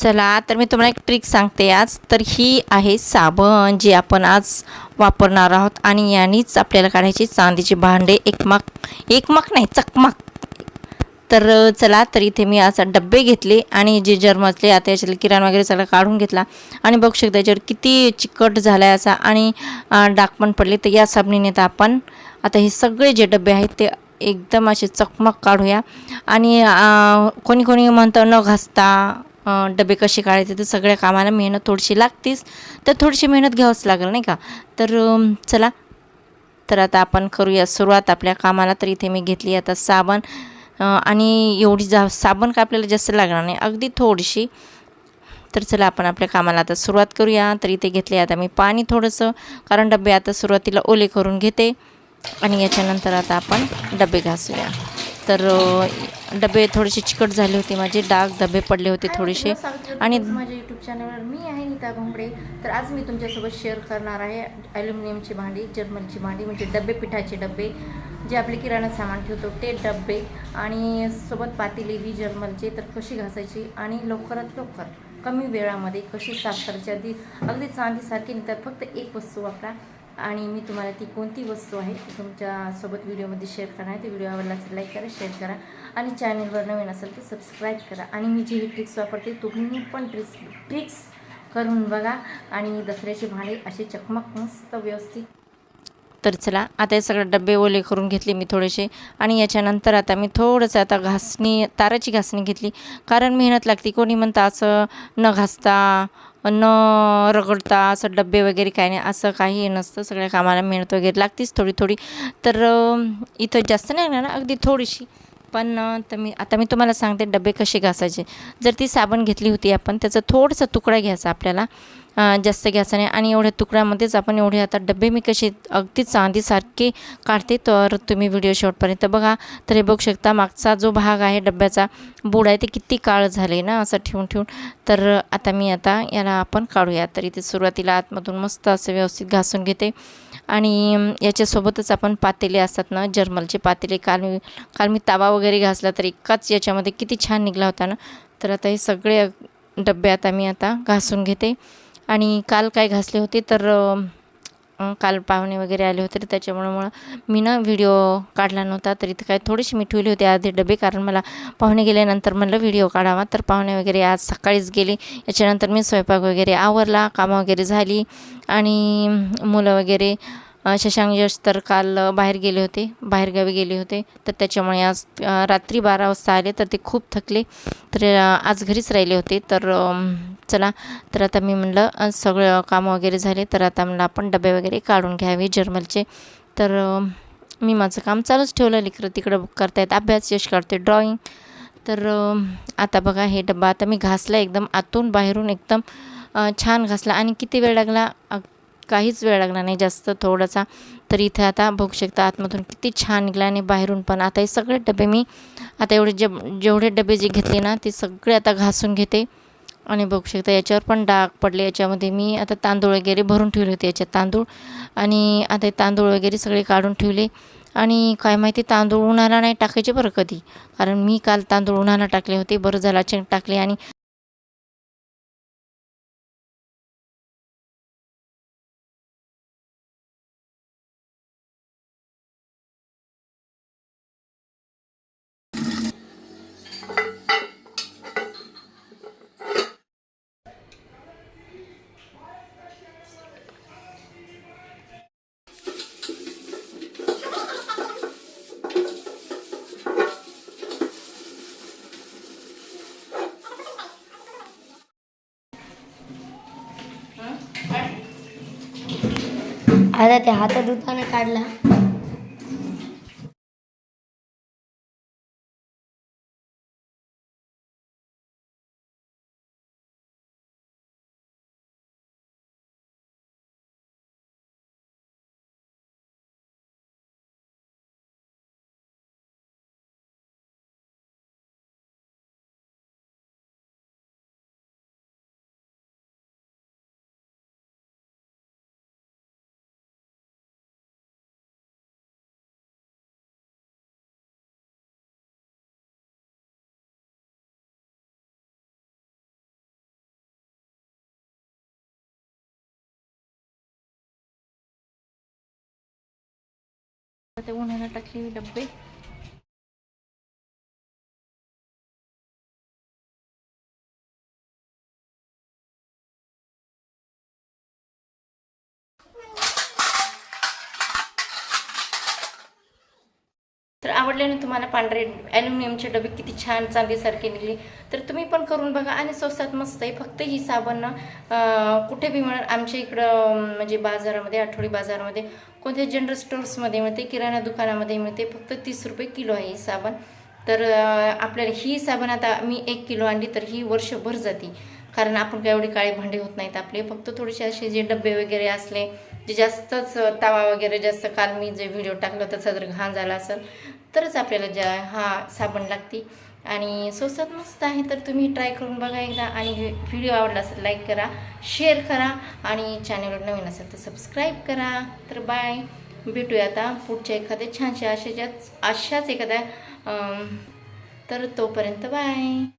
चला तर मी तुम्हाला एक ट्रिक सांगते आज. तर ही आहे साबण जी आपण आज वापरणार आहोत. आणि यानेच आपल्याला काढायची चांदीचे भांडे. एकमाक एकमाक नाही चकमाक तर चला तर इथे मी असा डब्बे घेतले. आणि जे जर्मसले आता याच्यातले किराण वगैरे सगळं काढून घेतला. आणि बघू शकता याच्यावर किती चिकट झाला आहे असा. आणि डाक पण पडले. तर या साबणीने तर आपण आता हे सगळे जे डबे आहेत ते एकदम असे चकमक काढूया. आणि कोणी कोणी म्हणतं न घासता. डबे कसे काढायचे तर सगळ्या कामाला मेहनत थोडीशी लागतेच. तर थोडीशी मेहनत घ्यावंच लागेल नाही का? तर चला. तर आता आपण करूया सुरुवात. आपल्या कामाला तर इथे मी घेतली आता साबण. आणि एवढी जा साबण का आपल्याला जास्त लागणार नाही. अगदी थोडीशी. तर चला आपण आपल्या कामाला आता सुरुवात करूया. तर इथे घेतले आता मी पाणी थोडंसं कारण डबे आता सुरुवातीला ओले करून घेते. आणि याच्यानंतर आता आपण डबे घासूया. तर डबे थोडेसे चिकट झाले होते माझे डाग डबे पडले होते थोडेसे. आणि माझ्या यूट्यूब चॅनलवर मी आहे नीता घोंगडे. तर आज मी तुमच्यासोबत शेअर करणार आहे ॲल्युमिनियमची भांडी जर्मनची भांडी म्हणजे डबे पिठाचे डबे. जे आपले किराणा सामान ठेवतो ते डबे. आणि सोबत पातेली बी जर्मलचे तर कशी घासायची आणि लवकरात लवकर कमी वेळामध्ये कशी साफ करायची? अगदी अगदी चांदीसारखी नाही तर फक्त एक वस्तू वापरा. आणि मी तुम्हाला ती कोणती वस्तू आहे ती तुमच्यासोबत व्हिडिओमध्ये शेअर करणार आहे ते व्हिडिओ आवडला असेल लाईक करा शेअर करा आणि चॅनलवर नवीन असेल तर सबस्क्राईब करा. आणि मी जी ही ट्रिक्स वापरते तुम्ही पण ट्रिक्स ट्रिक्स करून बघा. आणि दसऱ्याचे भांडे असे चकमक मस्त व्यवस्थित. तर चला आता हे सगळे डबे ओले करून घेतले मी थोडेसे. आणि याच्यानंतर आता मी थोडंसं आता घासणी ताराची घासणी घेतली. कारण मेहनत लागते. कोणी म्हणतं असं न घासता न रगडता असं डबे वगैरे काही नाही असं काही नसतं. सगळ्या कामाला मेहनत वगैरे लागतेच थोडी थोडी. तर इथं जास्त नाही ना अगदी थोडीशी. पण तर मी आता मी तुम्हाला सांगते डबे कसे घासायचे. जर ती साबण घेतली होती आपण त्याचा थोडासा तुकडा घ्यायचा आपल्याला. जास्त घ्यायचा नाही. आणि एवढ्या तुकड्यामध्येच आपण एवढे आता डबे मी कसे अगदी चांदीसारखे काढते तर तुम्ही व्हिडिओ शेवटपर्यंत बघा. तर हे बघू शकता मागचा जो भाग आहे डब्याचा बुड आहे ते किती काळ झाले ना असं ठेवून ठेवून. तर आता मी आता याला आपण काढूया. तर इथे सुरुवातीला आतमधून मस्त असं व्यवस्थित घासून घेते. आणि याच्यासोबतच आपण पातेले असतात ना जर्मलचे पातेले काल मी काल मी तावा वगैरे घासला तर एकाच याच्यामध्ये किती छान निघला होता ना. तर आता हे सगळे डबे आता मी आता घासून घेते. आणि काल काय घासले होते तर काल पाहुणे वगैरे आले होते तर त्याच्यामुळं मी ना व्हिडिओ काढला नव्हता तर इथं काय थोडीशी मी ठेवली होती आधी डबे कारण मला पाहुणे गेल्यानंतर म्हणलं व्हिडिओ काढावा तर पाहुणे वगैरे आज सकाळीच गेले. याच्यानंतर मी स्वयंपाक वगैरे आवरला कामं वगैरे झाली आणि मुलं वगैरे शशांक यश तर काल बाहेर गेले होते बाहेरगावी गेले होते. तर त्याच्यामुळे आज रात्री बारा वाजता आले तर ते खूप थकले. तर आज घरीच राहिले होते तर चला. तर आता मी म्हणलं सगळं कामं वगैरे झाले तर आता म्हणलं आपण डबे वगैरे काढून घ्यावे जर्मलचे. तर मी माझं काम चालूच ठेवलं. लेकरं तिकडं करतायत अभ्यास यश काढते ड्रॉईंग तर आता बघा हे डब्बा आता मी घासला एकदम आतून बाहेरून एकदम छान घासला. आणि किती वेळ लागला? काहीच वेळ लागला नाही जास्त थोडासा. तर इथे आता बघू शकता आतमधून किती छान निघला आणि बाहेरून पण. आता हे सगळे डबे मी आता एवढे जे जेवढे डबे जे घेतले ना ते सगळे आता घासून घेते. आणि बघू शकता याच्यावर पण डाग पडले. याच्यामध्ये मी आता तांदूळ वगैरे भरून ठेवले होते याच्यात तांदूळ. आणि आता तांदूळ वगैरे सगळे काढून ठेवले. आणि काय माहिती तांदूळ उन्हाला नाही टाकायचे बरं कधी. कारण मी काल तांदूळ उन्हाला टाकले होते बरं झालं अचानक टाकले आणि आता ते हातात दुधाने काढला. ते उन्हाळा टाकले डब्बे आवडले ना तुम्हाला पांढरे ॲल्युमिनियमचे डबे किती छान चांदीसारखे निघले. तर तुम्ही पण करून बघा आणि स्वस्तात मस्त आहे. फक्त ही साबण ना कुठे बी मिळणार आमच्या इकडं म्हणजे बाजारामध्ये आठवडी बाजारामध्ये कोणत्या जनरल स्टोर्समध्ये मिळते किराणा दुकानामध्ये मिळते फक्त तीस रुपये किलो आहे ही साबण. तर आपल्याला ही साबण आता मी एक किलो आणली तर ही वर्षभर जाते. कारण आपण काय एवढे काळे भांडे होत नाहीत आपले. फक्त थोडेसे असे जे डबे वगैरे असले जे जास्तच तवा वगैरे जास्त काल मी जे व्हिडिओ टाकला त्याचा जर घाण झाला असेल तरच आपल्याला ज्या हा साबण लागते. आणि स्वस्तात मस्त आहे तर तुम्ही ट्राय करून बघा एकदा. आणि व्हिडिओ आवडला असेल लाईक करा शेअर करा. आणि चॅनलवर नवीन असेल तर सबस्क्राईब करा. तर बाय. भेटूया आता पुढच्या एखाद्या छानशा अशाच्याच अशाच एखाद्या तर तोपर्यंत बाय.